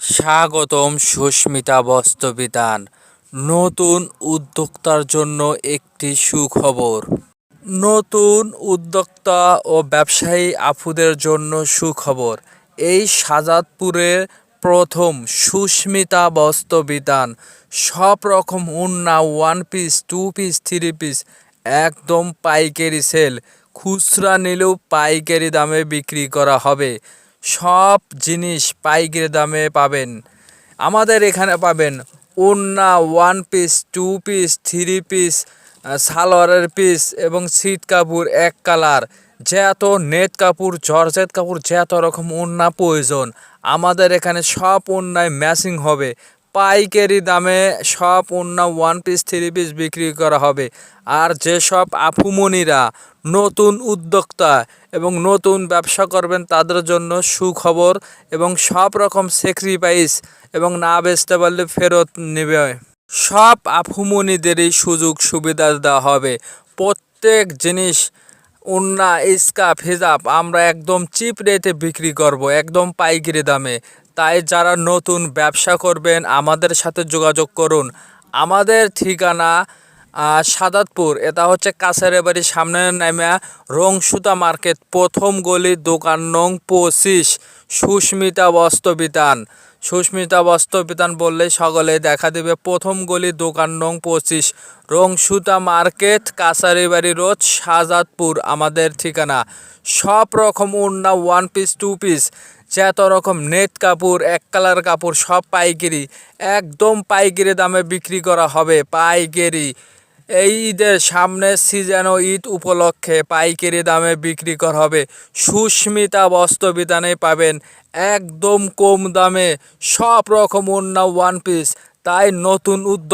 স্বাগতম সুস্মিতা বস্ত্রবিতান, নতুন উদ্যোক্তার জন্য একটি সুখবর। নতুন উদ্যোক্তা ও ব্যবসায়ী আপুদের জন্য সুখবর। এই সাজাদপুরের প্রথম সুস্মিতা বস্ত্রবিতান, সব রকম উন্না one piece two piece three piece একদম পাইকারি সেল খুচরা নিলেও পাইকারি দামে বিক্রি করা হবে। সব জিনিস পাইকারি দামে পাবেন। আমাদের এখানে পাবেন ওন্না one piece two piece three piece সালোয়ারের পিস এবং সিট কাপড় এক কালার যত নেট কাপড়, জর্জেট কাপড়, যত রকম ওন্না প্রয়োজন, আমাদের এখানে সব ওন্নায় ম্যাচিং হবে। পাইকারি দামে সব ওন্না ওয়ান পিস থ্রি পিস বিক্রি করা হবে। আর যেসব আফুমনিরা নতুন উদ্যোক্তা এবং নতুন ব্যবসা করবেন তাদের জন্য সুখবর এবং সব রকম স্যাক্রিফাইস এবং না বেচতে পারলে ফেরত নেবে। সব আফুমনিদেরই সুযোগ সুবিধা দেওয়া হবে। প্রত্যেক জিনিস উন্না ইস্কাপ হিজাব আমরা একদম চিপ রেটে বিক্রি করব, একদম পাইকারি দামে। তাই যারা নতুন ব্যবসা করবেন, আমাদের সাথে যোগাযোগ করুন। আমাদের ঠিকানা সাদাতপুর, এটা হচ্ছে কাছারে বাড়ির সামনে নেমে রংসুতা মার্কেট, প্রথম গলি দোকান নং পঁচিশ, সুস্মিতা বস্ত্রবিতান। সুস্মিতা বস্ত্রবিতান বললে সকলে দেখা দেবে, প্রথম গলি দোকান নং পঁচিশ, রংসুতা মার্কেট, কাছারি বাড়ি রোড শাহজাদপুর আমাদের ঠিকানা। সব রকম ওড়না ওয়ান পিস টু পিস যত রকম নেট কাপড়, এক কালার কাপড়, সব পাইকারি, একদম পাইকারি দামে বিক্রি করা হবে, পাইকারি। এই ঈদের সামনে সিজন ও ঈদ উপলক্ষে পাইকারি দামে বিক্রি করা হবে। সুস্মিতা বস্ত্র বিধানে পাবেন একদম কম দামে সব রকম অন্য ওয়ান পিস তাই নতুন উদ্যোগ